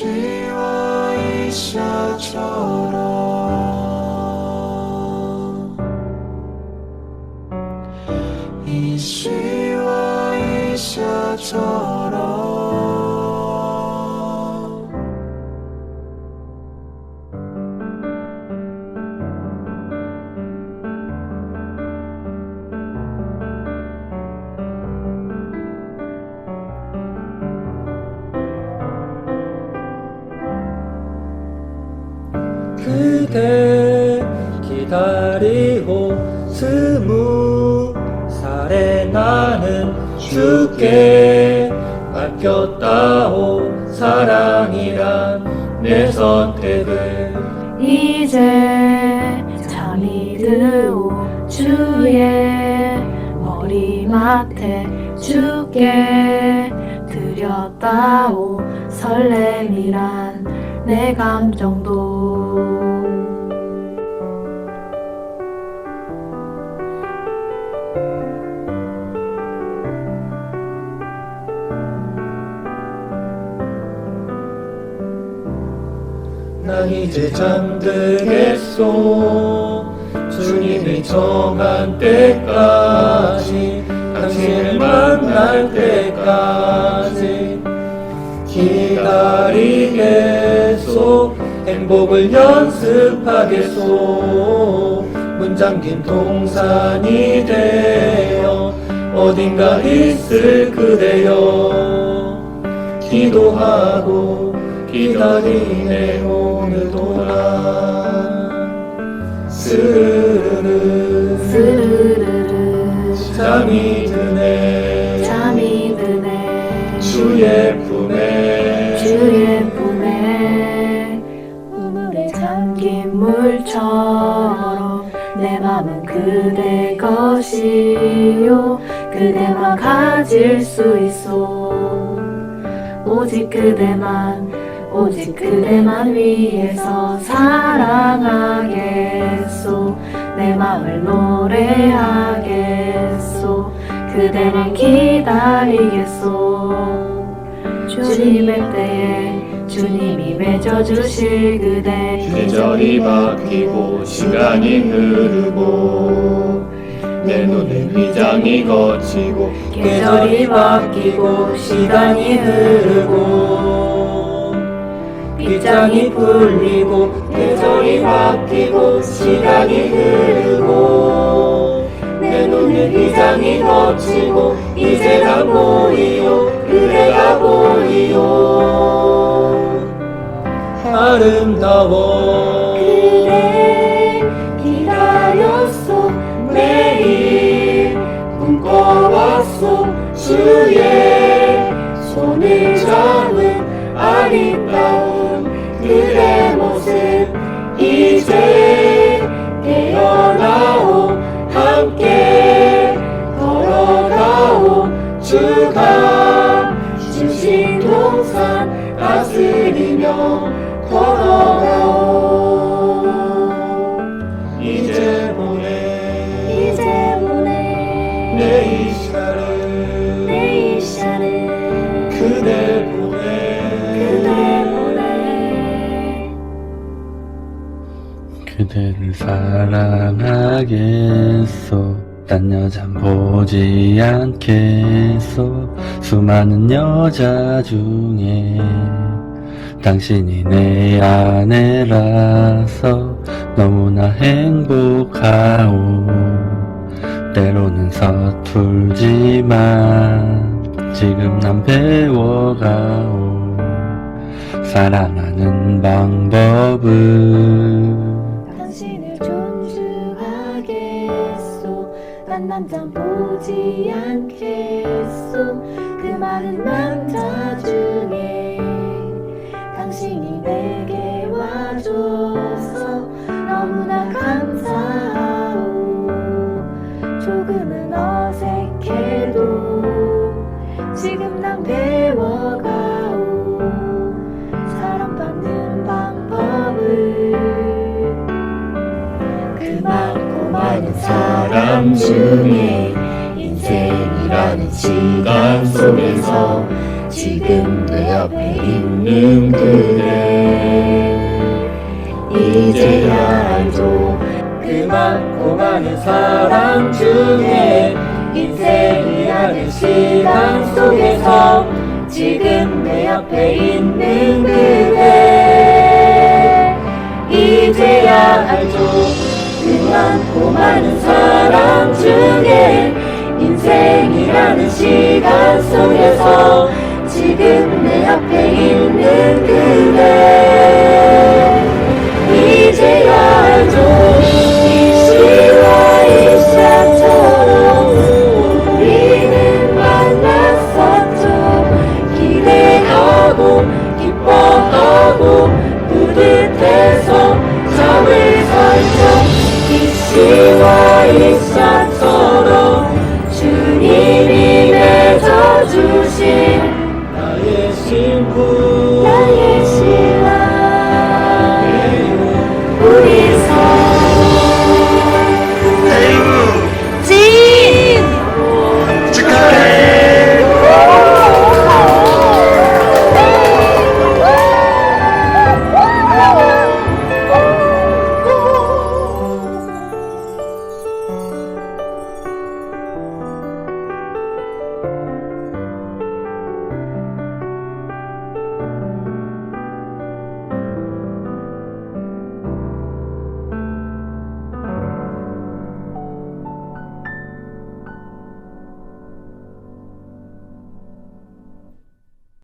이시와 이샤처럼 이시와 이샤 기다리고 스무 살에 나는 주께 맡겼다오. 사랑이란 내 선택을. 이제 잠이 들오 주의 머리맡에 주께 드렸다오. 설렘이란 내 감정도 난 이제 잠들겠소. 주님이 정한 때까지 당신을 만날 때까지 기다리겠소. 행복을 연습하겠소. 문 잠긴 동산이 되어 어딘가 있을 그대여. 기도하고 기다리네 오늘도 난 스르르 스르르르 잠이 드네. 잠이 드네. 주의 품에. 주의 품에. 우물에 잠긴 물처럼 내 맘은 그대 것이요. 그대만 가질 수 있어 오직 그대만 오직 그대만 위해서 사랑하겠소. 내 맘을 노래하겠소. 그대를 기다리겠소. 주님의 때에 주님이 맺어주실 그대 계절이 바뀌고 시간이 흐르고 내 눈에 휘장이 거치고 계절이 바뀌고 시간이 흐르고 빗장이 풀리고 계절이 바뀌고 시간이 흐르고 내 눈에 휘장이 거치고 이제가 보이요 그대가 보이요 아름다워. 그대 기다렸소 매일 꿈꿔왔소 주의 손을 잡은 아름다운 그대를 사랑하겠소. 딴 여잔 보지 않겠소. 수많은 여자 중에 당신이 내 아내라서 너무나 행복하오. 때로는 서툴지만 지금 난 배워가오. 사랑하는 방법을 딴 남자 보지 않겠소. 그 많은 남자 중에 당신이 내게 와줘서 너무나 감사하오. 조금은 어색해도 지금 난 배워가오. 사랑받는 방법을 그 많고 많은 사람 중에 인생이라는 시간 속에서 지금 내 앞에 있는 그대. 이제야 알죠 그 많고 많은 사랑 중에 인생이라는 시간 속에서 지금 내 앞에 있는 많은 사람 중에 인생이라는 시간 속에서 지금 내 앞에